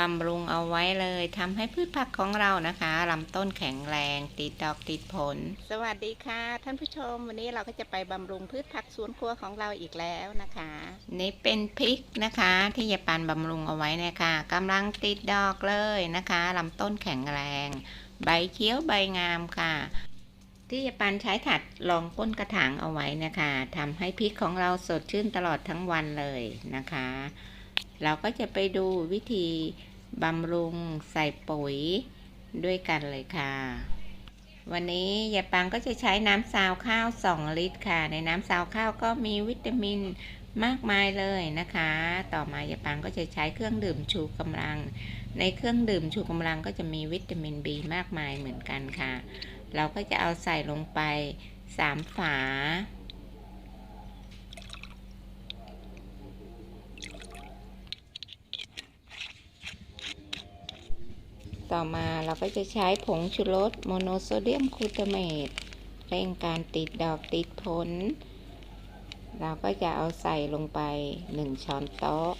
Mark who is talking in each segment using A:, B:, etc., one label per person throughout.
A: บำรุงเอาไว้เลยทำให้พืชผักของเรานะคะลำต้นแข็งแรงติดดอกติดผล สวัสดีค่ะ ท่านผู้ชม วันนี้เราก็จะไปบำรุงพืชผักสวนครัวของเราอีกแล้วนะคะ นี่เป็นพริกนะคะ ที่ยายปันบำรุงเอาไว้นะคะกำลังติดดอกเลยนะคะลำต้นแข็งแรง ใบเขียวใบงามค่ะที่ยายปันใช้ถัดรองก้นกระถางเอาไว้นะคะทำให้พริกของเราสดชื่นตลอดทั้งวันเลยนะคะ เราก็จะไปดูวิธีบำรุงใส่ปุ๋ยด้วยกันเลยค่ะ วันนี้ยายปังก็จะใช้น้ำซาวข้าว 2 ลิตรค่ะ ในน้ำซาวข้าวก็มีวิตามินมากมายเลยนะคะ ต่อมายายปังก็จะใช้เครื่องดื่มชูกำลัง ในเครื่องดื่มชูกำลังก็จะมีวิตามิน B มากมายเหมือนกันค่ะ เราก็จะเอาใส่ลงไป 3 ฝา ต่อมาเราก็จะใช้ผงชูรสโมโนโซเดียมกลูตาเมตเร่งการติดดอกติดผล เราก็จะเอาใส่ลงไป 1 ช้อนโต๊ะ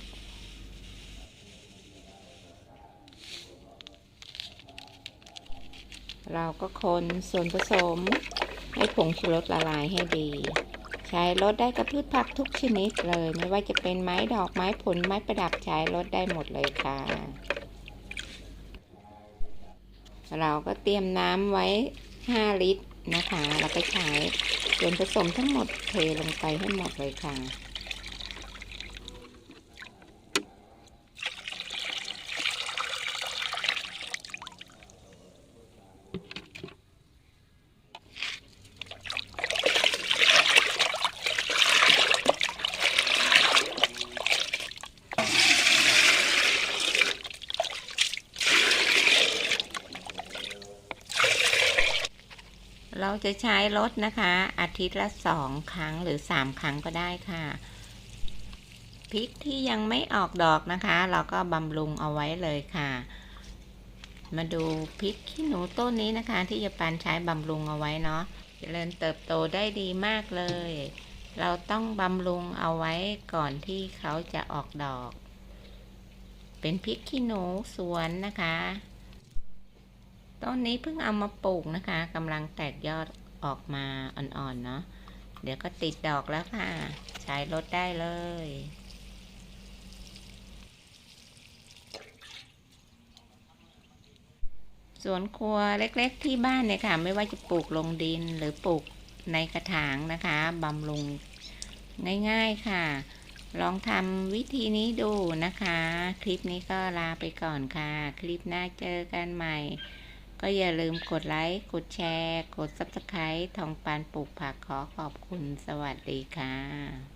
A: เราก็คนส่วนผสมให้ผงชูรสละลายให้ดี ใช้รสได้กับพืชผักทุกชนิดเลย ไม่ว่าจะเป็นไม้ดอกไม้ผลไม้ประดับใช้รสได้หมดเลยค่ะ เราก็เตรียมน้ำไว้ 5 ลิตรนะคะ เราก็ใช้ส่วนผสมทั้งหมดเทลงไปให้หมดเลยค่ะ เราจะใช้รถนะคะ อาทิตย์ละสองครั้งหรือสามครั้งก็ได้ค่ะพริกที่ยังไม่ออกดอกนะคะ เราก็บำรุงเอาไว้เลยค่ะ มาดูพริกขี้หนูต้นนี้นะคะ ที่ยายปันใช้บำรุงเอาไว้เนาะเจริญเติบโตได้ดีมากเลย เราต้องบำรุงเอาไว้ก่อนที่เขาจะออกดอก เป็นพริกขี้หนูสวนนะคะ ต้นนี้เพิ่งเอามาปลูกนะคะกำลังแตกยอดออกมาอ่อนๆเนาะเดี๋ยวก็ติดดอกแล้วค่ะ ใช้รถได้เลยสวนครัวเล็กๆที่บ้านเนี่ยค่ะ ไม่ว่าจะปลูกลงดินหรือปลูกในกระถางนะคะบำรุงง่ายๆค่ะ ลองทำวิธีนี้ดูนะคะ คลิปนี้ก็ลาไปก่อนค่ะ คลิปหน้าเจอกันใหม่ ก็อย่าลืมกดไลค์ กดแชร์ กด Subscribe ทองปานปลูกผักขอขอบคุณสวัสดีค่ะ